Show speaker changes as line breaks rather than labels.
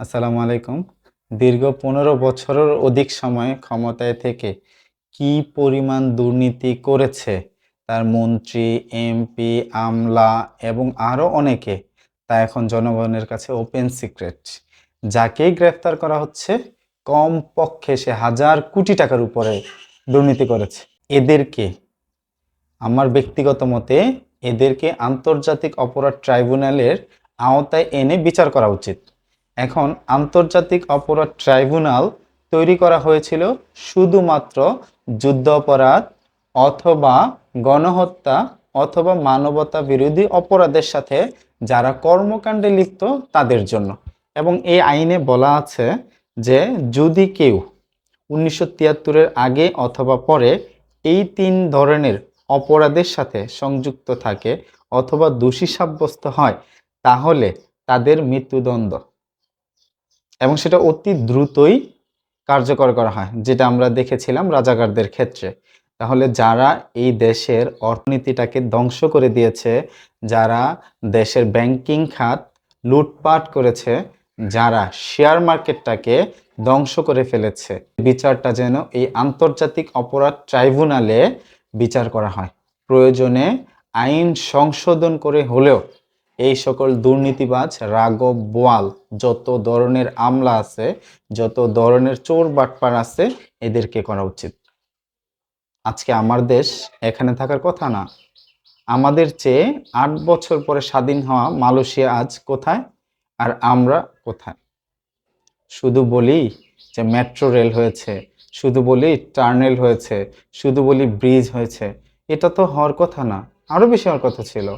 আসসালামু আলাইকুম। দীর্ঘ পনেরো বছরের অধিক সময় ক্ষমতায় থেকে কি পরিমাণ দুর্নীতি করেছে? তার মন্ত্রী এমপি আমলা এবং আরও অনেকে। তা এখন জনগণের কাছে ওপেন সিক্রেট যাকেই গ্রেফতার করা হচ্ছে কম পক্ষে সে হাজার কোটি টাকার উপরে দুর্নীতি করেছে। এদেরকে, আমার ব্যক্তিগত মতে, এদেরকে আন্তর্জাতিক অপরাধ ট্রাইব্যুনালের আওতায় এনে বিচার করা উচিত। এখন আন্তর্জাতিক অপরাধ ট্রাইব্যুনাল তৈরি করা হয়েছিল শুধুমাত্র যুদ্ধ অপরাধ অথবা গণহত্যা অথবা মানবতা বিরোধী অপরাধের সাথে যারা কর্মকাণ্ডে লিপ্ত তাদের জন্য। এবং এই আইনে বলা আছে যে যদি কেউ উনিশশো তিয়াত্তরের আগে অথবা পরে এই তিন ধরনের অপরাধের সাথে সংযুক্ত থাকে অথবা দোষী সাব্যস্ত হয়, তাহলে তাদের মৃত্যুদণ্ড। এবং সেটা অতি দ্রুতই কার্যকর করা হয়, যেটা আমরা দেখেছিলাম রাজাকারদের ক্ষেত্রে। তাহলে যারা এই দেশের অর্থনীতিটাকে ধ্বংস করে দিয়েছে, যারা দেশের ব্যাংকিং খাত লুটপাট করেছে, যারা শেয়ার মার্কেটটাকে ধ্বংস করে ফেলেছে, বিচারটা যেন এই আন্তর্জাতিক অপরাধ ট্রাইব্যুনালে বিচার করা হয়। প্রয়োজনে আইন সংশোধন করে হলেও এই সকল দুর্নীতিবাজ রাগব বোয়াল, যত ধরনের আমলা আছে, যত ধরনের চোর বাটপার আছে, এদেরকে করা উচিত। আজকে আমার দেশ এখানে থাকার কথা না। আমাদের চেয়ে আট বছর পরে স্বাধীন হওয়া মালয়েশিয়া আজ কোথায় আর আমরা কোথায়? শুধু বলি যে মেট্রো রেল হয়েছে, শুধু বলি টার্নেল হয়েছে, শুধু বলি ব্রিজ হয়েছে, এটা তো হওয়ার কথা না। আরও বেশি হওয়ার কথা ছিল।